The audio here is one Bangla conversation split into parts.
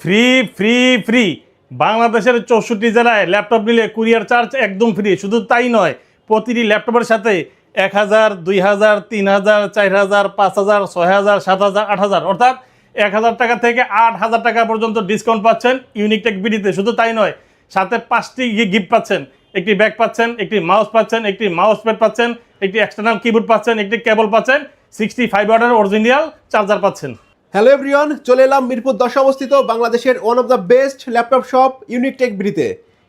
ফ্রি ফ্রি ফ্রি বাংলাদেশের চৌষট্টি জেলায় ল্যাপটপ নিলে কুরিয়ার চার্জ একদম ফ্রি শুধু তাই নয়, প্রতিটি ল্যাপটপের সাথে এক হাজার, দুই হাজার, তিন হাজার, চার হাজার, পাঁচ হাজার, ছয় হাজার, সাত হাজার, আট হাজার। অর্থাৎ এক হাজার টাকা থেকে আট হাজার টাকা পর্যন্ত ডিসকাউন্ট পাচ্ছেন ইউনিকটেক বিডিতে শুধু তাই নয়, সাথে পাঁচটি গিফট পাচ্ছেন। একটি ব্যাগ পাচ্ছেন, একটি মাউস পাচ্ছেন, একটি মাউস প্যাড পাচ্ছেন, একটি এক্সটার্নাল কিবোর্ড পাচ্ছেন, একটি কেবল পাচ্ছেন সিক্সটি ফাইভ ওয়াটের অরিজিনাল চার্জার পাচ্ছেন। হ্যালো এভরিওয়ান চলে এলাম মিরপুর দশ অবস্থিত বাংলাদেশের one of the best laptop shop unique tech ব্রিতে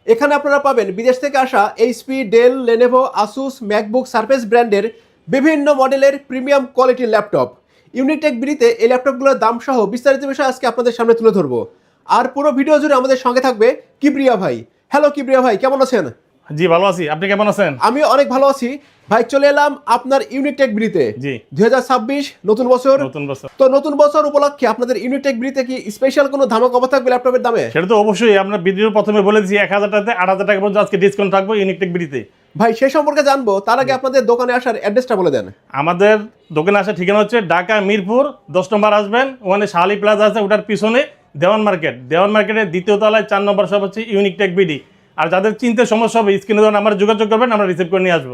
এখানে আপনারা পাবেন বিদেশ থেকে আসা HP Dell Lenovo Asus MacBook Surface ব্র্যান্ডের বিভিন্ন মডেলের প্রিমিয়াম কোয়ালিটির ল্যাপটপ ইউনিক টেক ব্রিতে এই ল্যাপটপগুলোর দাম সহ বিস্তারিত বিষয় আজকে আপনাদের সামনে তুলে ধরবো। আর পুরো ভিডিও জুড়ে আমাদের সঙ্গে থাকবে কিপ্রিয়া ভাই। হ্যালো কিবরিয়া ভাই, কেমন আছেন? জি ভালো আছি। আপনি কেমন আছেন? আমি অনেক ভালো আছি। ভাই চলে এলাম আপনার ইউনিক টেক ব্রিতে জি। দু হাজার ছাব্বিশ নতুন বছর। নতুন বছর। তো নতুন বছর উপলক্ষে আপনাদের ইউনিটেক ব্রিতে কি স্পেশাল কোনো ধামাক অফার থাকবে ল্যাপটপের দামে? সেটা তো অবশ্যই। আমরা ভিডিওর প্রথমে বলে এক হাজার টাকাতে আট হাজার টাকা পর্যন্ত আজকে ডিসকাউন্ট থাকব ইউনিকটেক বিডিতে ভাই সে সম্পর্কে জানব। তার আগে আপনাদের দোকানে আসার অ্যাড্রেসটা বলে দেন। আমাদের দোকানে আসার ঠিকানা হচ্ছে ঢাকা মিরপুর দশ নম্বর আসবেন। ওখানে শালি প্লাজা আছে ওটার পিছনে দেওয়ান মার্কেট। দেওয়ান মার্কেটের দ্বিতীয় তলায় চার নম্বর সব হচ্ছে ইউনিকটেক বিডি আর যাদের চিনতে সমস্যা হবে স্ক্রিনে ধরুন আমার যোগাযোগ করবেন আমরা রিসিভ করে নিয়ে আসব।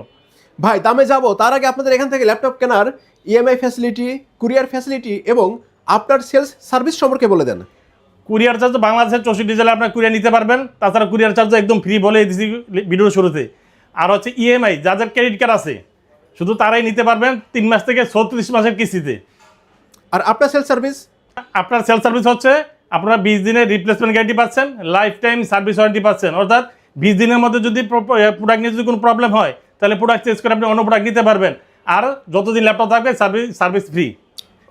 ভাই দামে যাব। তার আগে আপনাদের এখান থেকে ল্যাপটপ কেনার ইএমআই ফ্যাসিলিটি কুরিয়ার ফ্যাসিলিটি এবং আপনার সেলস সার্ভিস সম্পর্কে বলে দেন। কুরিয়ার চার্জ বাংলাদেশের চৌষট্টি জেলায় আপনার কুরিয়ার নিতে পারবেন। তাছাড়া কুরিয়ার চার্জ একদম ফ্রি বলে দিয়েছি ভিডিওর শুরুতে। আর হচ্ছে ইএমআই যাদের ক্রেডিট কার্ড আছে শুধু তারাই নিতে পারবেন তিন মাস থেকে ছত্রিশ মাসের কিস্তিতে। আর আপনার সেলস সার্ভিস আপনার সেলস সার্ভিস হচ্ছে আপনারা বিশ দিনের রিপ্লেসমেন্ট গ্যারান্টি পাচ্ছেন লাইফ টাইম সার্ভিস ওয়ারেন্টি পাচ্ছেন। অর্থাৎ বিশ দিনের মধ্যে যদি প্রোডাক্ট নিয়ে যদি কোনো প্রবলেম হয় তাহলে প্রোডাক্ট চেঞ্জ করে আপনি অন্য প্রোডাক্ট নিতে পারবেন। আর যতদিন ল্যাপটপ থাকবে সার্ভিস সার্ভিস ফ্রি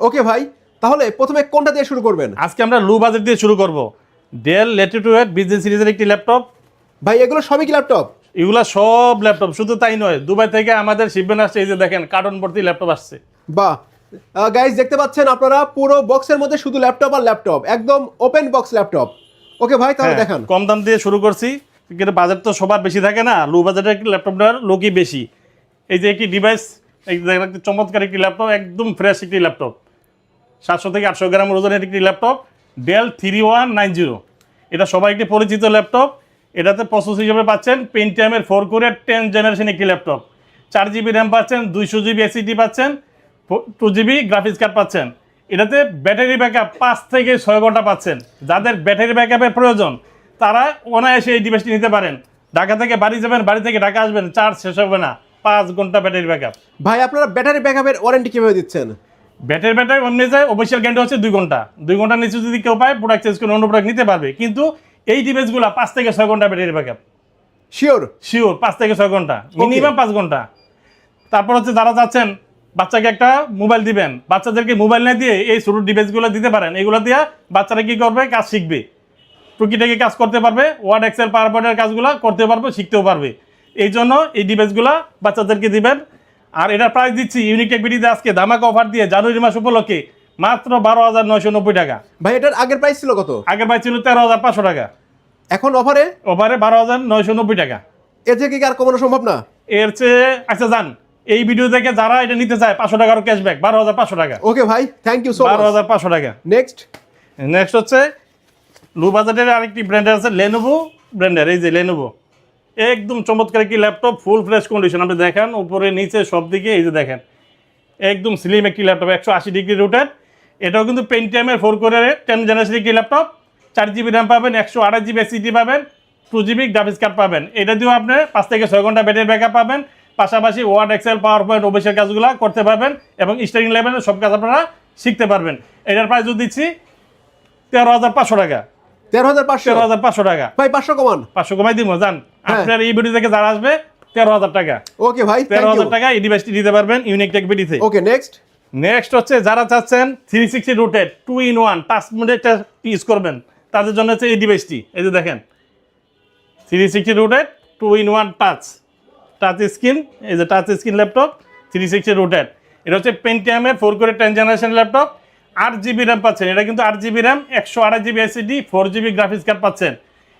ওকে ভাই তাহলে প্রথমে কোনটা দিয়ে শুরু করবেন? আজকে আমরা লো বাজেট দিয়ে শুরু করব। ডেল লেটিটিউড বিজনেস সিরিজের একটি ল্যাপটপ ভাই এগুলো সবই কি ল্যাপটপ এগুলো সব ল্যাপটপ শুধু তাই নয় দুবাই থেকে আমাদের শিপমেন্ট আসছে এই যে দেখেন কার্টন ভর্তি ল্যাপটপ আসছে। বাহ গাইজ দেখতে পাচ্ছেন আপনারা পুরো বক্সের মধ্যে শুধু ল্যাপটপ আর ল্যাপটপ একদম ওপেন বক্স ল্যাপটপ ওকে ভাই তাহলে হ্যাঁ, দেখান। কম দাম দিয়ে শুরু করছি কিন্তু বাজেট তো সবার বেশি থাকে না। লো একটি ল্যাপটপটার লোকই বেশি। এই যে একটি ডিভাইস এই চমৎকার একটি ল্যাপটপ একদম ফ্রেশ একটি ল্যাপটপ সাতশো থেকে আটশো গ্রাম ওজনের একটি laptop Dell three one nine zero এটা সবাই একটি পরিচিত ল্যাপটপ এটাতে প্রসেস হিসেবে পাচ্ছেন পেন্টিয়ামের ফোর কোরের টেন জেনারেশন একটি ল্যাপটপ চার জিবি র্যাম পাচ্ছেন দুইশো জিবি এসিডি পাচ্ছেন টু জিবি গ্রাফিক্স কার্ড পাচ্ছেন। এটাতে ব্যাটারি ব্যাকআপ পাঁচ থেকে ছয় ঘণ্টা পাচ্ছেন। যাদের ব্যাটারি ব্যাকআপের প্রয়োজন তারা অনায়াসে এই ডিভাইসটি নিতে পারেন। ঢাকা থেকে বাড়ি যাবেন বাড়ি থেকে ঢাকা আসবেন চার্জ শেষ হবে না। পাঁচ ঘণ্টা ব্যাটারি ব্যাকআপ ভাই আপনারা ব্যাটারি ব্যাকআপের ওয়ারেন্টি কীভাবে দিচ্ছেন? ব্যাটারি ব্যাটারি অন্য যায় অফিসিয়াল গ্যারান্টি হচ্ছে দুই ঘণ্টা। দুই ঘণ্টার নিচে যদি কেউ পায় প্রোডাক্ট চেঞ্জ করে অন্য প্রোডাক্ট নিতে পারবে। কিন্তু এই ডিভাইসগুলো পাঁচ থেকে ছয় ঘণ্টা ব্যাটারি ব্যাকআপ শিওর শিওর পাঁচ থেকে ছয় ঘণ্টা। মিনিমাম পাঁচ ঘণ্টা। তারপর হচ্ছে যারা যাচ্ছেন বাচ্চাকে একটা মোবাইল দিবেন। বাচ্চাদেরকে মোবাইল না দিয়ে এই ছোটো ডিভাইসগুলো দিতে পারেন। এগুলো দিয়ে বাচ্চারা কি করবে? কাজ শিখবে। টুকিটাকি কাজ করতে পারবে ওয়ার্ড এক্সেল পাওয়ার পয়েন্টের কাজগুলো করতে পারবে শিখতেও পারবে। এই জন্য এই ডিভাইসগুলো বাচ্চাদেরকে দিবেন। আর এটার প্রাইস দিচ্ছি ইউনিক টেকবিটিতে আজকে ধামাকা অফার দিয়ে জানুয়ারি মাস উপলক্ষে মাত্র বারো হাজার নয়শো নব্বই টাকা। ভাই এটার আগের প্রাইস ছিল কত? আগের প্রাইস ছিল তেরো হাজার পাঁচশো টাকা। এখন অফারে ওভারে বারো হাজার নয়শো নব্বই টাকা। এর থেকে কি আর কমানো সম্ভব না? এর চেয়ে আচ্ছা যান এই ভিডিও থেকে যারা এটা নিতে চায় পাঁচশো টাকার ক্যাশব্যাক বারো হাজার পাঁচশো টাকা। ওকে ভাই থ্যাংক ইউ সো বারো হাজার পাঁচশো টাকা। নেক্সট নেক্সট হচ্ছে লো বাজেটের আরেকটি ব্র্যান্ডের আছে লেনোভো ব্র্যান্ডের এই যে লেনোভো একদম চমৎকার একটি ল্যাপটপ ফুল ফ্রেশ কন্ডিশন আপনি দেখেন উপরে নিচে সব দিকে এই যে দেখেন। একদম স্লিম একটি ল্যাপটপ একশো আশি ডিগ্রি রুটের এটাও কিন্তু পেন্টিয়ামের ফোর করে টেন জেনারেশন একটি ল্যাপটপ চার জিবি র্যাম পাবেন একশো আঠাশ জিবি এসিডি পাবেন টু জিবি গ্রাফিক্স কার্ড পাবেন। এটা দিয়েও আপনি পাঁচ থেকে ছয় ঘণ্টা ব্যাটারি ব্যাকআপ পাবেন। পাশাপাশি ওয়ার্ড এক্সেল পাওয়ার পয়েন্ট অফিসের কাজগুলো করতে পারবেন এবং স্টারিং লেভেলের সব কাজ আপনারা শিখতে পারবেন। এটার প্রাইস দিচ্ছি তেরো হাজার পাঁচশো টাকা। তেরো হাজার পাঁচশো? তেরো হাজার পাঁচশো টাকা। ভাই পাঁচশো কমান। পাঁচশো কমাই দিব জান। হ্যাঁ। আপনার এই ভিডিও থেকে যারা আসবে তেরো হাজার টাকা। ওকে ভাই তেরো হাজার টাকা এই ডিভাইসটি দিতে পারবেন ইউনিক টেক বিডিতে ওকে নেক্সট নেক্সট হচ্ছে যারা চাচ্ছেন three sixty rotated two in one touch মোডেটা use করবেন। তাদের জন্য হচ্ছে এই ডিভাইসটি এই যে দেখেন three sixty rotated two in one touch touch screen এই যে touch screen laptop three sixty rotated এটা হচ্ছে পেন্টিয়ামের four core ten generation laptop আট জিবি র্যাম পাচ্ছেন। এটা কিন্তু আট জিবি র্যাম একশো আঠাশ GB SSD four GB graphics card পাচ্ছেন।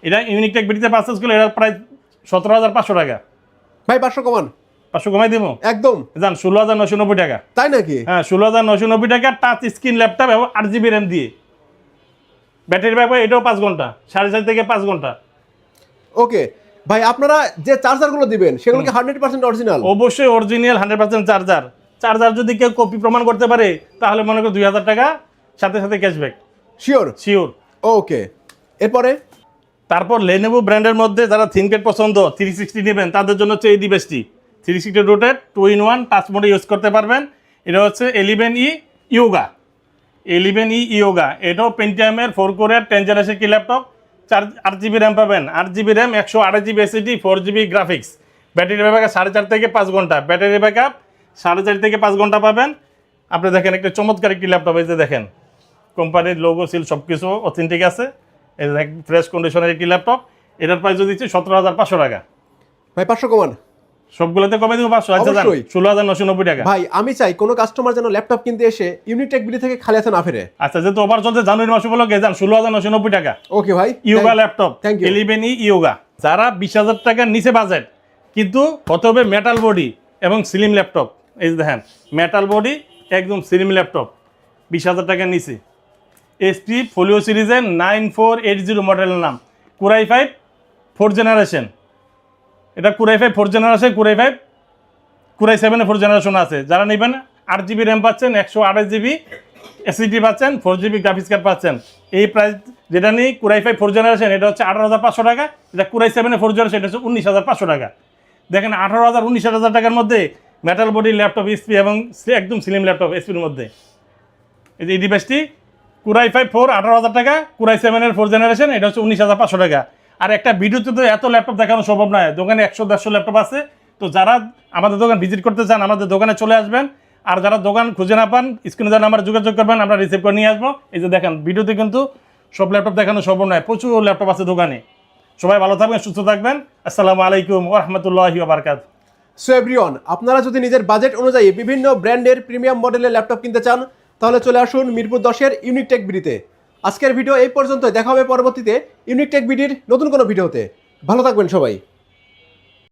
এটা ইউনিক টেক বিডিতে পারচেস করলে এটার প্রাইস সতেরো হাজার পাঁচশো টাকা। ভাই পাঁচশো কমান। পাঁচশো কমাই দিব? একদম। জান ষোলো হাজার নশো নব্বই টাকা। তাই নাকি? হ্যাঁ ষোলো হাজার নশো নব্বই টাকা টাচ স্ক্রিন ল্যাপটপ এবং আট জিবি র্যাম দিয়ে। ব্যাটারি ব্যাকআপ এটাও পাঁচ ঘণ্টা সাড়ে চার থেকে পাঁচ ঘণ্টা। ওকে ভাই আপনারা যে চার্জারগুলো দিবেন সেগুলো কি হান্ড্রেড পার্সেন্ট অরিজিনাল অবশ্যই original hundred percent charger charger যদি কেউ কপি প্রমাণ করতে পারে তাহলে মনে করো দুই হাজার টাকা সাথে সাথে ক্যাশব্যাক শিওর শিওর ওকে এরপরে? তারপর লেনেভো ব্র্যান্ডের মধ্যে যারা থিনকেট পছন্দ থ্রি সিক্সটি নেবেন তাদের জন্য হচ্ছে এই ডিভাইসটি three sixty rotated two in one touch মোডে ইউজ করতে পারবেন। এটা হচ্ছে eleven E Yoga eleven E Yoga এটাও পেন্টিয়ামের ফোর কোরের টেন জেনারেশন কি ল্যাপটপ চার, আট জিবি র্যাম পাবেন। আট জিবি র্যাম একশো আড়াই GB SSD four GB graphics battery backup সাড়ে চার থেকে পাঁচ ঘণ্টা। ব্যাটারি ব্যাকআপ সাড়ে চার থেকে পাঁচ ঘণ্টা পাবেন। আপনি দেখেন একটা চমৎকার একটি ল্যাপটপ এই যে দেখেন। কোম্পানির লোগো সিল সব কিছু অথেন্টিক আছে। এই ফ্রেশ কন্ডিশনের একটি ল্যাপটপ এটার প্রাইস যদি সতেরো হাজার পাঁচশো টাকা। ভাই, পাঁচশো কমান। সবগুলোতে কমে দিব পাঁচশো? আচ্ছা। ষোলো হাজার নশো নব্বই টাকা। ভাই আমি চাই কোনো কাস্টমার যেন ল্যাপটপ কিনতে এসে ইউনিটেক বিলি থেকে খালি হাতে না ফেরে। আচ্ছা যেহেতু অফার চলছে জানুয়ারি মাস উপলক্ষে যান ষোলো হাজার নশো নব্বই টাকা। ওকে ভাই Yoga laptop thank you. Eleven e Yoga যারা বিশ হাজার টাকার নিচে বাজেট কিন্তু হতে হবে মেটাল বডি এবং স্লিম ল্যাপটপ এই দেখেন মেটাল বডি একদম স্লিম ল্যাপটপ বিশ হাজার টাকার নিচে। এসপি ফোলিও সিরিজের নাইন ফোর এইট জিরো মডেলের নাম। Core i five four generation এটা core i five four generation core i five core i সেভেনে ফোর জেনারেশন আছে। যারা নেবেন, আট জিবি র্যাম পাচ্ছেন, একশো আঠাশ জিবি এসিডি পাচ্ছেন ফোর জিবি গ্রাফিক্স কার্ড পাচ্ছেন। এই প্রাইস যেটা নেই কুরাই ফাইভ ফোর জেনারেশন এটা হচ্ছে আঠারো হাজার পাঁচশো টাকা। এটা কুরাই সেভেনে ফোর জেনারেশন এটা হচ্ছে উনিশ হাজার পাঁচশো টাকা। দেখেন, আঠারো হাজার, উনিশ হাজার টাকার মধ্যে মেটাল বডি ল্যাপটপ এসপি এবং একদম স্লিম ল্যাপটপ এসপির মধ্যে। এই যে ডিভাইসটি কুরাই ফাইভ ফোর আঠারো হাজার টাকা কুরাই সেভেনের ফোর জেনারেশন এটা হচ্ছে উনিশ হাজার পাঁচশো টাকা। আর একটা ভিডিওতে তো এত ল্যাপটপ দেখানো সম্ভব নয়। দোকানে একশো দেড়শো ল্যাপটপ আছে। তো যারা আমাদের দোকান ভিজিট করতে চান, আমাদের দোকানে চলে আসবেন। আর যারা দোকান খুঁজে না পান, স্ক্রিনে যারা নাম্বার যোগাযোগ করবেন, আমরা রিসিভ করে নিয়ে আসব। এই যে দেখেন, ভিডিওতে কিন্তু সব ল্যাপটপ দেখানো সম্ভব নয়। প্রচুর ল্যাপটপ আছে দোকানে। সবাই ভালো থাকবেন, সুস্থ থাকবেন। আসসালামু আলাইকুম ওরহমতুল্লাহি বারকাত সো এভরিওয়ান আপনারা যদি নিজের বাজেট অনুযায়ী বিভিন্ন ব্র্যান্ডের প্রিমিয়াম মডেলের ল্যাপটপ কিনতে চান, তাহলে চলে আসুন মিরপুর দশের ইউনিক টেক বিডিতে আজকের ভিডিও এই পর্যন্ত দেখা হবে পরবর্তীতে ইউনিক টেক বিডির নতুন কোনো ভিডিওতে। ভালো থাকবেন সবাই।